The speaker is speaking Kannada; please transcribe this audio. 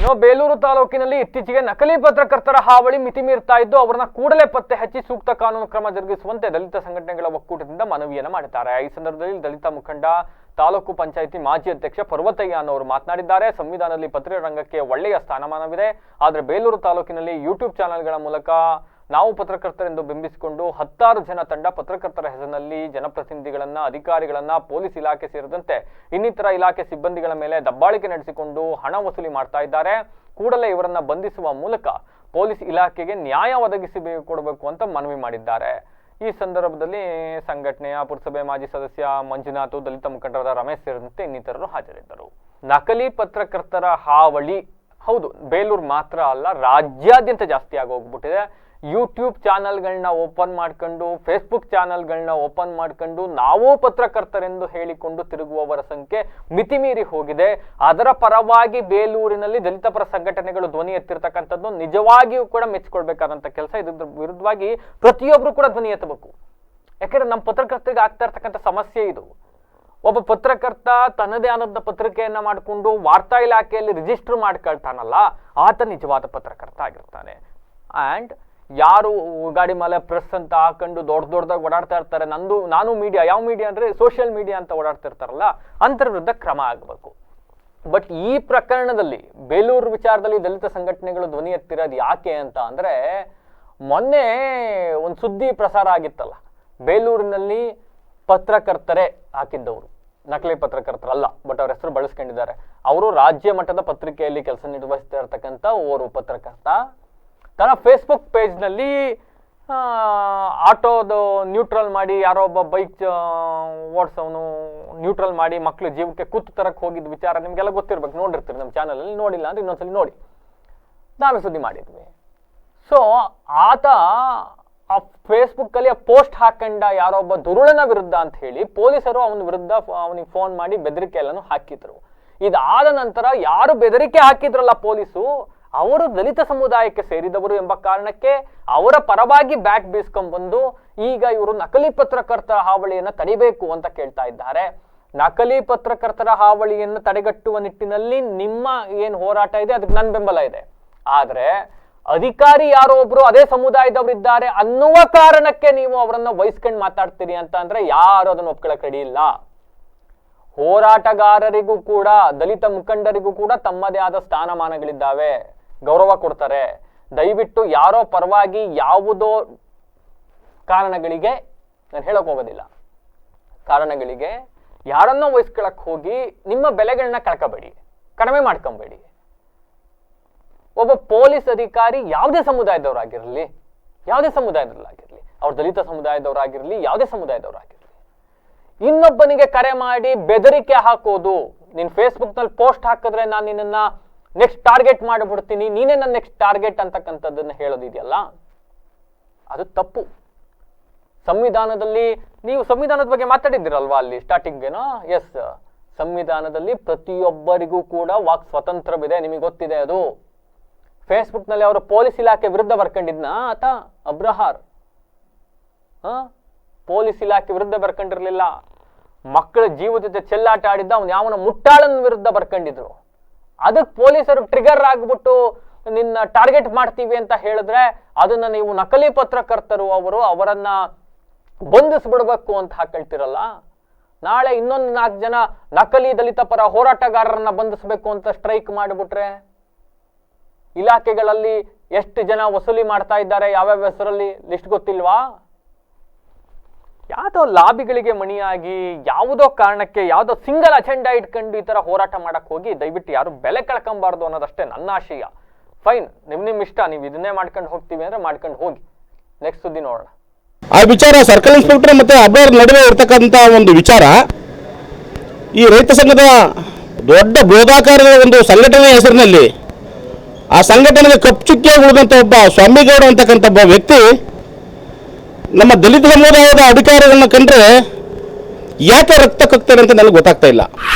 ಇನ್ನು ಬೇಲೂರು ತಾಲೂಕಿನಲ್ಲಿ ಇತ್ತೀಚೆಗೆ ನಕಲಿ ಪತ್ರಕರ್ತರ ಹಾವಳಿ ಮಿತಿ ಮೀರ್ತಾ ಇದ್ದು, ಅವರನ್ನ ಕೂಡಲೇ ಪತ್ತೆ ಹಚ್ಚಿ ಸೂಕ್ತ ಕಾನೂನು ಕ್ರಮ ಜರುಗಿಸುವಂತೆ ದಲಿತ ಸಂಘಟನೆಗಳ ಒಕ್ಕೂಟದಿಂದ ಮನವಿಯನ್ನು ಮಾಡಿದ್ದಾರೆ. ಈ ಸಂದರ್ಭದಲ್ಲಿ ದಲಿತ ಮುಖಂಡ, ತಾಲೂಕು ಪಂಚಾಯಿತಿ ಮಾಜಿ ಅಧ್ಯಕ್ಷ ಪರ್ವತಯ್ಯ ಅನ್ನೋರು ಮಾತನಾಡಿದ್ದಾರೆ. ಸಂವಿಧಾನದಲ್ಲಿ ಪತ್ರಿಕಾರಂಗಕ್ಕೆ ಒಳ್ಳೆಯ ಸ್ಥಾನಮಾನವಿದೆ. ಆದರೆ ಬೇಲೂರು ತಾಲೂಕಿನಲ್ಲಿ ಯೂಟ್ಯೂಬ್ ಚಾನೆಲ್ಗಳ ಮೂಲಕ ನಾವು ಪತ್ರಕರ್ತರೆಂದು ಬಿಂಬಿಸಿಕೊಂಡು ಹತ್ತಾರು ಜನ ತಂಡ ಪತ್ರಕರ್ತರ ಹೆಸರಿನಲ್ಲಿ ಜನಪ್ರತಿನಿಧಿಗಳನ್ನ, ಅಧಿಕಾರಿಗಳನ್ನ, ಪೊಲೀಸ್ ಇಲಾಖೆ ಸೇರಿದಂತೆ ಇನ್ನಿತರ ಇಲಾಖೆ ಸಿಬ್ಬಂದಿಗಳ ಮೇಲೆ ದಬ್ಬಾಳಿಕೆ ನಡೆಸಿಕೊಂಡು ಹಣ ವಸೂಲಿ ಮಾಡ್ತಾ ಇದ್ದಾರೆ. ಕೂಡಲೇ ಇವರನ್ನ ಬಂಧಿಸುವ ಮೂಲಕ ಪೊಲೀಸ್ ಇಲಾಖೆಗೆ ನ್ಯಾಯ ಒದಗಿಸಿ ಕೊಡಬೇಕು ಅಂತ ಮನವಿ ಮಾಡಿದ್ದಾರೆ. ಈ ಸಂದರ್ಭದಲ್ಲಿ ಸಂಘಟನೆಯ ಪುರಸಭೆ ಮಾಜಿ ಸದಸ್ಯ ಮಂಜುನಾಥ್, ದಲಿತ ಮುಖಂಡರಾದ ರಮೇಶ್ ಸೇರಿದಂತೆ ಇನ್ನಿತರರು ಹಾಜರಿದ್ದರು. ನಕಲಿ ಪತ್ರಕರ್ತರ ಹಾವಳಿ ಹೌದು, ಬೇಲೂರು ಮಾತ್ರ ಅಲ್ಲ, ರಾಜ್ಯಾದ್ಯಂತ ಜಾಸ್ತಿ ಆಗೋಗ್ಬಿಟ್ಟಿದೆ ಯೂಟ್ಯೂಬ್ ಚಾನಲ್ಗಳನ್ನ ಓಪನ್ ಮಾಡ್ಕೊಂಡು ಫೇಸ್ಬುಕ್ ಚಾನಲ್ಗಳನ್ನ ಓಪನ್ ಮಾಡ್ಕೊಂಡು ನಾವೂ ಪತ್ರಕರ್ತರೆಂದು ಹೇಳಿಕೊಂಡು ತಿರುಗುವವರ ಸಂಖ್ಯೆ ಮಿತಿಮೀರಿ ಹೋಗಿದೆ. ಅದರ ಪರವಾಗಿ ಬೇಲೂರಿನಲ್ಲಿ ದಲಿತ ಪರ ಸಂಘಟನೆಗಳು ಧ್ವನಿ ಎತ್ತಿರ್ತಕ್ಕಂಥದ್ದು ನಿಜವಾಗಿಯೂ ಕೂಡ ಮೆಚ್ಚಿಕೊಳ್ಬೇಕಾದಂಥ ಕೆಲಸ. ಇದ್ರ ವಿರುದ್ಧವಾಗಿ ಪ್ರತಿಯೊಬ್ಬರು ಕೂಡ ಧ್ವನಿ ಎತ್ತಬೇಕು. ಯಾಕಂದ್ರೆ ನಮ್ಮ ಪತ್ರಕರ್ತರಿಗೆ ಆಗ್ತಾ ಇರ್ತಕ್ಕಂಥ ಸಮಸ್ಯೆ ಇದು. ಒಬ್ಬ ಪತ್ರಕರ್ತ ತನ್ನದೇ ಆದಂಥ ಪತ್ರಿಕೆಯನ್ನ ಮಾಡಿಕೊಂಡು ವಾರ್ತಾ ಇಲಾಖೆಯಲ್ಲಿ ರಿಜಿಸ್ಟರ್ ಮಾಡ್ಕೊಳ್ತಾನಲ್ಲ, ಆತ ನಿಜವಾದ ಪತ್ರಕರ್ತ ಆಗಿರ್ತಾನೆ. ಆ್ಯಂಡ್ ಯಾರು ಗಾಡಿ ಮೇಲೆ ಪ್ರೆಸ್ ಅಂತ ಹಾಕೊಂಡು ದೊಡ್ಡ ದೊಡ್ಡದಾಗಿ ಓಡಾಡ್ತಾ ಇರ್ತಾರೆ, ನಂದು, ನಾನು ಮೀಡಿಯಾ ಯಾವ ಮೀಡಿಯಾ ಅಂದ್ರೆ ಸೋಷಿಯಲ್ ಮೀಡಿಯಾ ಅಂತ ಓಡಾಡ್ತಿರ್ತಾರಲ್ಲ ಅಂತರ ವಿರುದ್ಧ ಕ್ರಮ ಆಗಬೇಕು. ಬಟ್ ಈ ಪ್ರಕರಣದಲ್ಲಿ, ಬೇಲೂರು ವಿಚಾರದಲ್ಲಿ ದಲಿತ ಸಂಘಟನೆಗಳು ಧ್ವನಿ ಎತ್ತಿರೋದು ಯಾಕೆ ಅಂತ ಅಂದ್ರೆ, ಮೊನ್ನೆ ಒಂದು ಸುದ್ದಿ ಪ್ರಸಾರ ಆಗಿತ್ತಲ್ಲ. ಬೇಲೂರಿನಲ್ಲಿ ಪತ್ರಕರ್ತರೇ ಹಾಕಿದ್ದವರು. ನಕಲಿ ಪತ್ರಕರ್ತರಲ್ಲ ಬಟ್ ಅವ್ರ ಹೆಸರು ಬಳಸ್ಕೊಂಡಿದ್ದಾರೆ. ಅವರು ರಾಜ್ಯ ಮಟ್ಟದ ಪತ್ರಿಕೆಯಲ್ಲಿ ಕೆಲಸ ನಿರ್ವಹಿಸ್ತಾ ಇರ್ತಕ್ಕಂಥ ಓರ್ವ ಪತ್ರಕರ್ತ. ತನ್ನ ಫೇಸ್ಬುಕ್ ಪೇಜ್ನಲ್ಲಿ ಆಟೋದು ನ್ಯೂಟ್ರಲ್ ಮಾಡಿ, ಯಾರೋ ಒಬ್ಬ ಬೈಕ್ ಓಡಿಸೋನು ನ್ಯೂಟ್ರಲ್ ಮಾಡಿ ಮಕ್ಕಳು ಜೀವಕ್ಕೆ ಕೂತು ತರಕ್ಕೆ ಹೋಗಿದ್ದ ವಿಚಾರ ನಿಮಗೆಲ್ಲ ಗೊತ್ತಿರ್ಬೇಕು. ನೋಡಿರ್ತೀರಿ ನಮ್ಮ ಚಾನಲಲ್ಲಿ ನೋಡಿಲ್ಲ ಅಂದ್ರೆ ಇನ್ನೊಂದ್ಸಲಿ ನೋಡಿ. ನಾವೇ ಸುದ್ದಿ ಮಾಡಿದ್ವಿ. ಸೊ ಆತ ಆ ಫೇಸ್ಬುಕ್ ಫೇಸ್ಬುಕ್ಕಲ್ಲಿ ಪೋಸ್ಟ್ ಹಾಕೊಂಡ ಒಬ್ಬ ದುರುಳನ ವಿರುದ್ಧ ಅಂತ ಹೇಳಿ ಪೊಲೀಸರು ಅವನ ವಿರುದ್ಧ ಅವನಿಗೆ ಫೋನ್ ಮಾಡಿ ಬೆದರಿಕೆ ಎಲ್ಲನೂ ಹಾಕಿದ್ರು. ಇದಾದ ನಂತರ ಯಾರು ಬೆದರಿಕೆ ಹಾಕಿದ್ರಲ್ಲ ಪೊಲೀಸು, ಅವರು ದಲಿತ ಸಮುದಾಯಕ್ಕೆ ಸೇರಿದವರು ಎಂಬ ಕಾರಣಕ್ಕೆ ಅವರ ಪರವಾಗಿ ಬ್ಯಾಟ್ ಬೀಸ್ಕೊಂಡ್ಬಂದು ಈಗ ಇವರು ನಕಲಿ ಪತ್ರಕರ್ತರ ಹಾವಳಿಯನ್ನು ತಡಿಬೇಕು ಅಂತ ಕೇಳ್ತಾ ಇದ್ದಾರೆ. ನಕಲಿ ಪತ್ರಕರ್ತರ ಹಾವಳಿಯನ್ನು ತಡೆಗಟ್ಟುವ ನಿಟ್ಟಿನಲ್ಲಿ ನಿಮ್ಮ ಏನು ಹೋರಾಟ ಇದೆ, ಅದಕ್ಕೆ ನನ್ನ ಬೆಂಬಲ ಇದೆ. ಆದ್ರೆ ಅಧಿಕಾರಿ ಯಾರೋ ಒಬ್ರು ಅದೇ ಸಮುದಾಯದವರು ಇದ್ದಾರೆ ಅನ್ನುವ ಕಾರಣಕ್ಕೆ ನೀವು ಅವರನ್ನ ವಹಿಸ್ಕೊಂಡು ಮಾತಾಡ್ತೀರಿ ಅಂತ ಅಂದ್ರೆ ಯಾರು ಅದನ್ನು ಒಪ್ಕೊಳಕ್ ರೆಡಿ ಇಲ್ಲ. ಹೋರಾಟಗಾರರಿಗೂ ಕೂಡ, ದಲಿತ ಮುಖಂಡರಿಗೂ ಕೂಡ ತಮ್ಮದೇ ಆದ ಸ್ಥಾನಮಾನಗಳಿದ್ದಾವೆ. ಗೌರವ ಕೊಡ್ತಾರೆ. ದಯವಿಟ್ಟು ಯಾರೋ ಪರವಾಗಿ ಯಾವುದೋ ಕಾರಣಗಳಿಗೆ ನಾನು ಹೇಳಕ್ ಹೋಗೋದಿಲ್ಲ. ಕಾರಣಗಳಿಗೆ ಯಾರನ್ನೋ ವಹಿಸ್ಕೊಳಕ್ ಹೋಗಿ ನಿಮ್ಮ ಬೆಲೆಗಳನ್ನ ಕಳ್ಕೊಬೇಡಿ. ಕಡಿಮೆ ಮಾಡ್ಕೊಂಬೇಡಿ. ಒಬ್ಬ ಪೊಲೀಸ್ ಅಧಿಕಾರಿ ಯಾವುದೇ ಸಮುದಾಯದವರಾಗಿರಲಿ ಯಾವುದೇ ಸಮುದಾಯದವರಾಗಿರಲಿ, ಅವ್ರ ದಲಿತ ಸಮುದಾಯದವರಾಗಿರಲಿ, ಯಾವುದೇ ಸಮುದಾಯದವರಾಗಿರಲಿ. ಇನ್ನೊಬ್ಬನಿಗೆ ಕರೆ ಮಾಡಿ ಬೆದರಿಕೆ ಹಾಕೋದು. ನಿನ್ನ ಫೇಸ್ಬುಕ್ನಲ್ಲಿ ಪೋಸ್ಟ್ ಹಾಕಿದ್ರೆ ನಾನು ನಿನ್ನನ್ನ ನೆಕ್ಸ್ಟ್ ಟಾರ್ಗೆಟ್ ಮಾಡಿಬಿಡ್ತೀನಿ, ನೀನೇ ನನ್ನ ನೆಕ್ಸ್ಟ್ ಟಾರ್ಗೆಟ್ ಅಂತಕ್ಕಂಥದ್ದನ್ನ ಹೇಳೋದಿದೆಯಲ್ಲ? ಅದು ತಪ್ಪು. ಸಂವಿಧಾನದಲ್ಲಿ ನೀವು ಸಂವಿಧಾನದ ಬಗ್ಗೆ ಮಾತಾಡಿದ್ದೀರಲ್ವಾ ಅಲ್ಲಿ ಸ್ಟಾರ್ಟಿಂಗ್ ಏನೋ ಎಸ್ ಸಂವಿಧಾನದಲ್ಲಿ ಪ್ರತಿಯೊಬ್ಬರಿಗೂ ಕೂಡ ವಾಕ್ ಸ್ವತಂತ್ರವಿದೆ, ನಿಮಗೆ ಗೊತ್ತಿದೆ ಅದು. ಫೇಸ್ಬುಕ್ನಲ್ಲಿ ಅವರು ಪೊಲೀಸ್ ಇಲಾಖೆ ವಿರುದ್ಧ ಬರ್ಕೊಂಡಿದ್ನ? ಆತ ಅಬ್ರಹಾರ್. ಹ? ಪೊಲೀಸ್ ಇಲಾಖೆ ವಿರುದ್ಧ ಬರ್ಕೊಂಡಿರ್ಲಿಲ್ಲ. ಮಕ್ಕಳ ಜೀವ ಜೊತೆ ಚೆಲ್ಲಾಟ ಆಡಿದ್ದ, ಅವ್ನು ಯಾವನ ಮುಟ್ಟಾಳನ ವಿರುದ್ಧ ಬರ್ಕೊಂಡಿದ್ರು. ಅದಕ್ಕೆ ಪೊಲೀಸರು ಟ್ರಿಗರ್ ಆಗ್ಬಿಟ್ಟು ನಿನ್ನ ಟಾರ್ಗೆಟ್ ಮಾಡ್ತೀವಿ ಅಂತ ಹೇಳಿದ್ರೆ ಅದನ್ನ ನೀವು ನಕಲಿ ಪತ್ರಕರ್ತರು ಅವರು ಅವರನ್ನ ಬಂಧಿಸ್ಬಿಡ್ಬೇಕು ಅಂತ ಹಾಕೊಳ್ತಿರಲ್ಲ? ನಾಳೆ ಇನ್ನೊಂದು ನಾಲ್ಕು ಜನ ನಕಲಿ ದಲಿತ ಪರ ಹೋರಾಟಗಾರರನ್ನ ಬಂಧಿಸ್ಬೇಕು ಅಂತ ಸ್ಟ್ರೈಕ್ ಮಾಡಿಬಿಟ್ರೆ? ಇಲಾಖೆಗಳಲ್ಲಿ ಎಷ್ಟು ಜನ ವಸೂಲಿ ಮಾಡ್ತಾ ಇದ್ದಾರೆ, ಯಾವ್ಯಾವ ಹೆಸರಲ್ಲಿ ಲಿಸ್ಟ್ ಗೊತ್ತಿಲ್ವಾ? ಯಾವುದೋ ಲಾಬಿಗಳಿಗೆ ಮಣಿಯಾಗಿ, ಯಾವುದೋ ಕಾರಣಕ್ಕೆ, ಯಾವುದೋ ಸಿಂಗಲ್ ಅಜೆಂಡಾ ಇಟ್ಕೊಂಡು ಈ ತರ ಹೋರಾಟ ಮಾಡಕ್ ಹೋಗಿ, ದಯವಿಟ್ಟು ಯಾರು ಬೆಲೆ ಕಳ್ಕೊಂಬಾರ್ದು ಅನ್ನೋದಷ್ಟೇ ನನ್ನ ಆಶಯ. ಫೈನ್, ನಿಮ್ ನಿಮ್ ಇಷ್ಟ, ನೀವು ಇದನ್ನೇ ಮಾಡ್ಕೊಂಡು ಹೋಗ್ತೀವಿ ಅಂದ್ರೆ ಮಾಡ್ಕೊಂಡು ಹೋಗಿ. ನೆಕ್ಸ್ಟ್ ಸುದ್ದಿ ನೋಡೋಣ. ಆ ವಿಚಾರ ಸರ್ಕಲ್ ಇನ್ಸ್ಪೆಕ್ಟರ್ ಮತ್ತೆ ಅಬ್ರವ್ರ ನಡುವೆ ಇರ್ತಕ್ಕಂಥ ಒಂದು ವಿಚಾರ. ಈ ರೈತ ಸಂಘದ ದೊಡ್ಡ ಬೃಹದಾಕಾರದ ಒಂದು ಸಂಘಟನೆ ಹೆಸರಿನಲ್ಲಿ ಆ ಸಂಘಟನೆಗೆ ಕಪ್ಪುಚುಕ್ಕಿಯಾಗಿ ಉಳಿದಂಥ ಒಬ್ಬ ಸ್ವಾಮಿಗೌಡ ಅಂತಕ್ಕಂಥ ಒಬ್ಬ ವ್ಯಕ್ತಿ, ನಮ್ಮ ದಲಿತ ಸಮುದಾಯದ ಅಧಿಕಾರಿಗಳನ್ನ ಕಂಡ್ರೆ ಯಾಕೆ ರಕ್ತ ಕಕ್ತಾರೆ ಅಂತ ನನಗೆ ಗೊತ್ತಾಗ್ತಾ ಇಲ್ಲ.